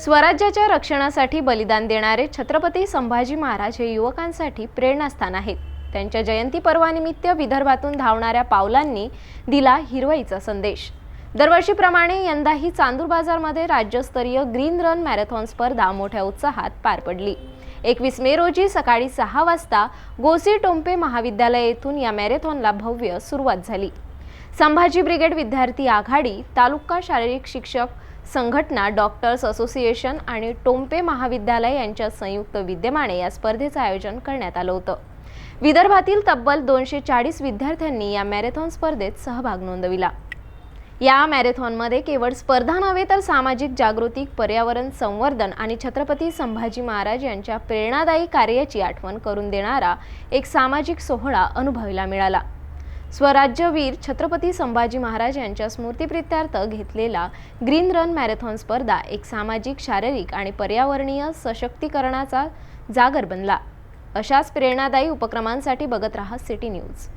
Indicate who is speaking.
Speaker 1: स्वराज्याच्या रक्षणासाठी बलिदान देणारे छत्रपती संभाजी महाराज हे युवकांसाठी प्रेरणास्थान आहेत. त्यांच्या जयंती पर्वानिमित्त विदर्भातून धावणाऱ्या पावलांनी दिला हिरवाईचा संदेश. दरवर्षीप्रमाणे यंदाही चांदूर बाजारमध्ये राज्यस्तरीय ग्रीन रन मॅरेथॉन स्पर्धा मोठ्या उत्साहात पार पडली. एकवीस मे रोजी सकाळी सहा वाजता गोसी टोंपे महाविद्यालय येथून या मॅरेथॉनला भव्य सुरुवात झाली. संभाजी ब्रिगेड विद्यार्थी आघाडी तालुका शारीरिक शिक्षक संघटना डॉक्टर्स असोसिएशन आणि टोंपे महाविद्यालय यांच्या संयुक्त विद्यमाने या स्पर्धेचं आयोजन करण्यात आलं होतं. विदर्भातील तब्बल दोनशे चाळीस विद्यार्थ्यांनी या मॅरेथॉन स्पर्धेत सहभाग नोंदविला. या मॅरेथॉनमध्ये केवळ स्पर्धा नव्हे तर सामाजिक जागृती पर्यावरण संवर्धन आणि छत्रपती संभाजी महाराज यांच्या प्रेरणादायी कार्याची आठवण करून देणारा एक सामाजिक सोहळा अनुभवायला मिळाला. स्वराज्यवीर छत्रपती संभाजी महाराज यांच्या स्मृतीप्रित्यार्थ घेतलेला ग्रीन रन मॅरेथॉन स्पर्धा एक सामाजिक शारीरिक आणि पर्यावरणीय सशक्तीकरणाचा जागर बनला. अशाच प्रेरणादायी उपक्रमांसाठी बघत राहा सिटी न्यूज.